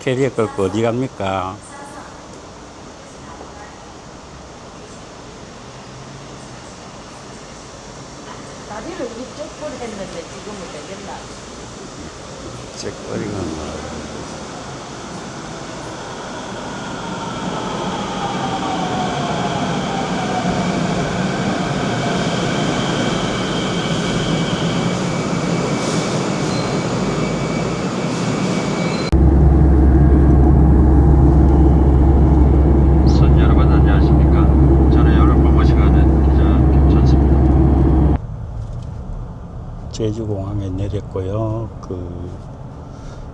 캐리어 끌고 어디 갑니까? 다리를 이쪽 걸 했는데 지금은 되겠나? 잭거리가 뭐. 선 여러분 안녕하십니까 저는 여러분 모시가는 기자 김천수입니다 제주공항에 내렸고요. 그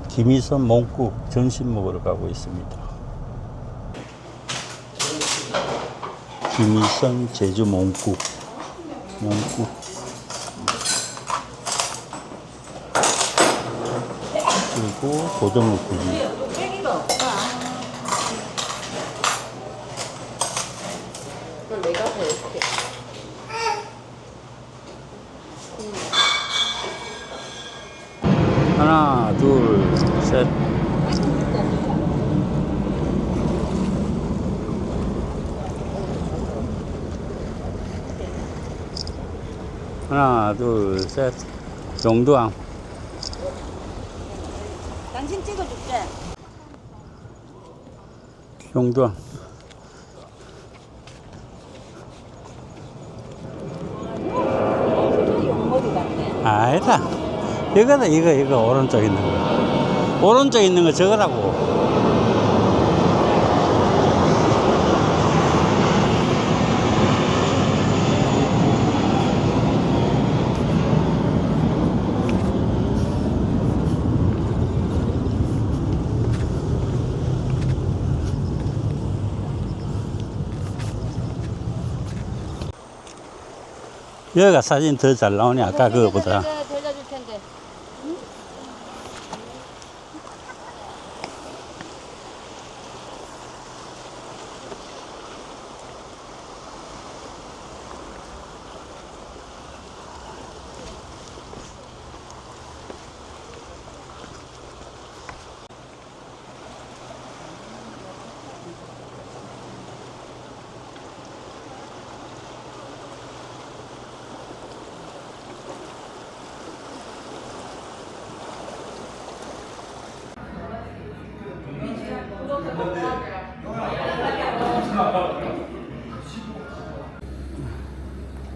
김희선 몽국 점심 먹으러 가고 있습니다. 김희선 제주 몽국 몽국 그리고 고등어 구이 뚝배기가 없다. 그걸 내가 볼게. 하나 둘 셋 하나 둘 셋 용두왕 당신 찍어줄게. 용두왕 같네. 아니다 이거다 이거 이거 오른쪽 있는 거. 오른쪽 있는 거 저거라고. 여기가 사진 더 잘 나오네 아까 그거보다 돌려줄 텐데.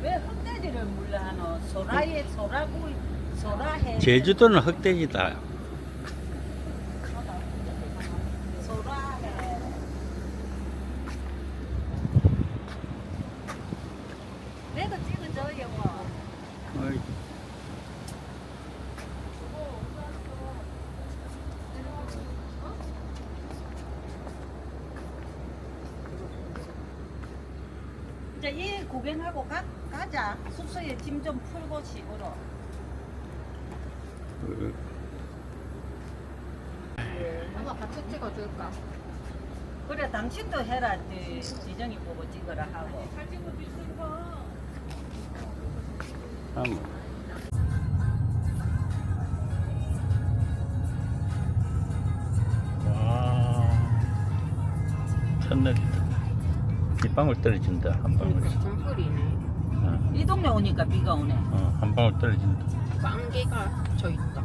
왜 흑돼지를 물러하노? 소라에 소라구이 소라해 제주도는 흑돼지다. 이제 이 구경하고 가, 가자. 숙소에 짐 좀 풀고 집으로. 엄마 같이 찍어줄까? 그래 당신도 해라. 지- 지정이 보고 찍으라 하고. 참. 와 첫날이다 빗방울 떨어진다 한 방울씩 정글이네. 어, 이 동네 오니까 비가 오네. 어, 한 방울 떨어진다 빵개가 저 있다.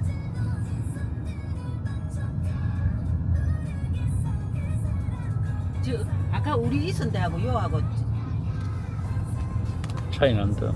저 아까 우리 있은 데하고 요하고 차이 난다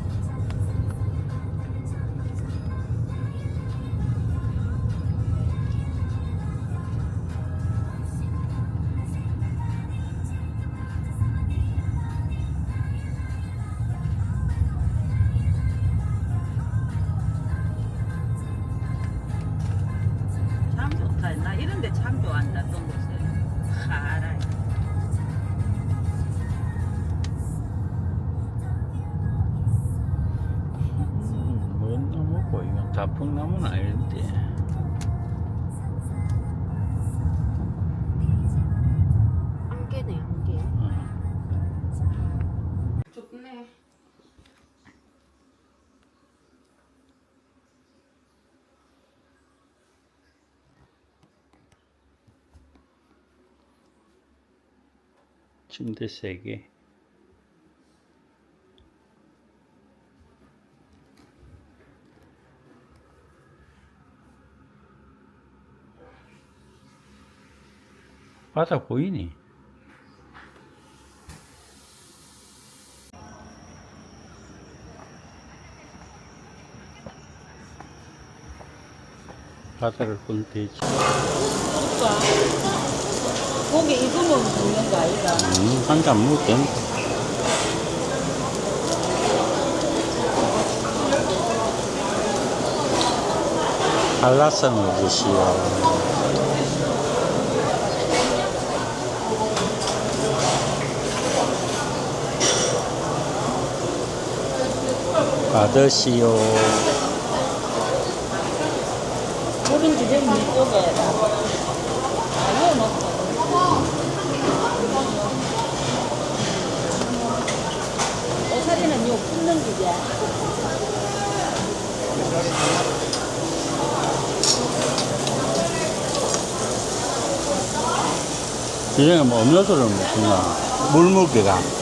하면 알는데. 안개네 안개. 어. 좋네. 침대 세개. 바다 보이니? 바다를 본 돼지. 고기 익으면 먹는 거 아이가? 음, 한잔 된다. 갈라서 먹으시오. 받으시오. 우린 주제 이쪽에다. 이거 넣고. 오사리는 요 굽는 기자. 그중에 뭐 음료수를 먹구나. 물무게가.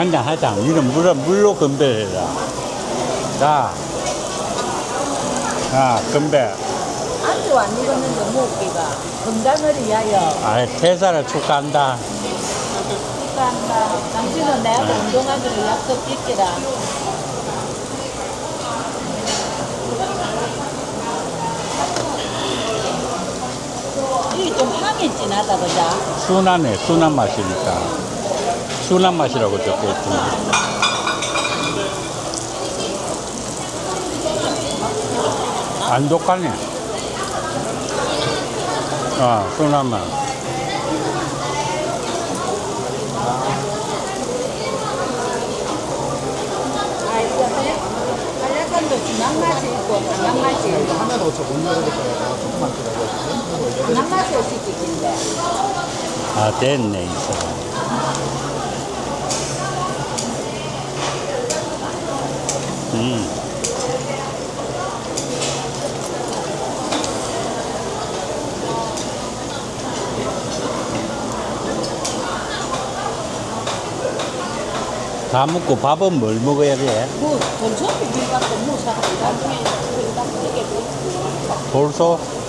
한잔 하자. 니는 물, 물로 건배해라. 자. 자, 건배. 안주 안 익었는데 먹기가 건강을 위하여 아, 퇴사를 축하한다. 축하한다. 당신은 내하고 네. 운동하기로 약속 지키라. 이게 좀 향이 진하다, 그자? 순하네, 순한 맛이니까. 순한 맛이라고 적혀있지. 안 독하네. 아, 순한 맛. 맛이 있고, 강한 맛이 있고. 하나도 저못 열어줄 거라서 조금만 기다려주세요. 강한 맛이 없이 찍힌대. 아, 됐네, 이 사람. 음. 다 먹고 밥은 뭘 먹어야 돼? 뭐, 전처럼 비빔밥도 뭐 사고, 나중에 비빔밥 되게 돼. 돌소?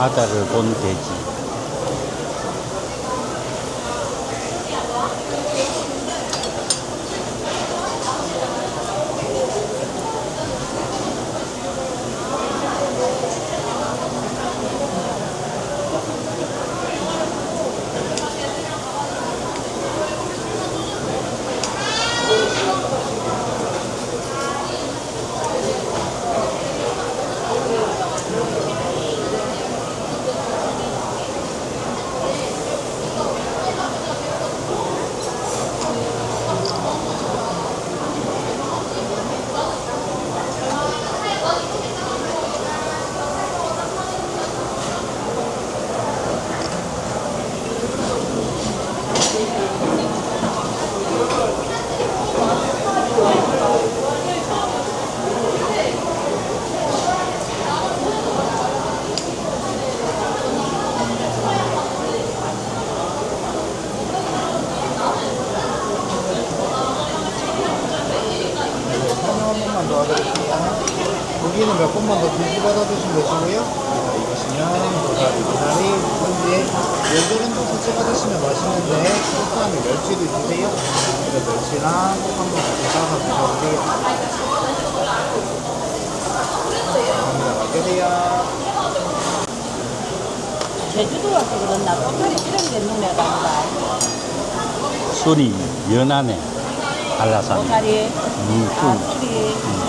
바다를 본 돼지. 도와드릴게요. 고기는 몇 번만 더 뒤집어서 드시면 되시고요. 자, 익으시면 도다리, 도다리, 묵은지, 또 찍어 드시면 맛있는데 소스하면 멸치도 있으세요? 그래서 멸치랑 꼭 한번 같이 싸서 드셔보세요. 감사합니다. 맛있게요. 제주도 와서 그런다. 꼬타리 이런 게 눈에 간다. 술이 연하네. 한라산. 모사리, 음, 음, 아, 음. 리 음.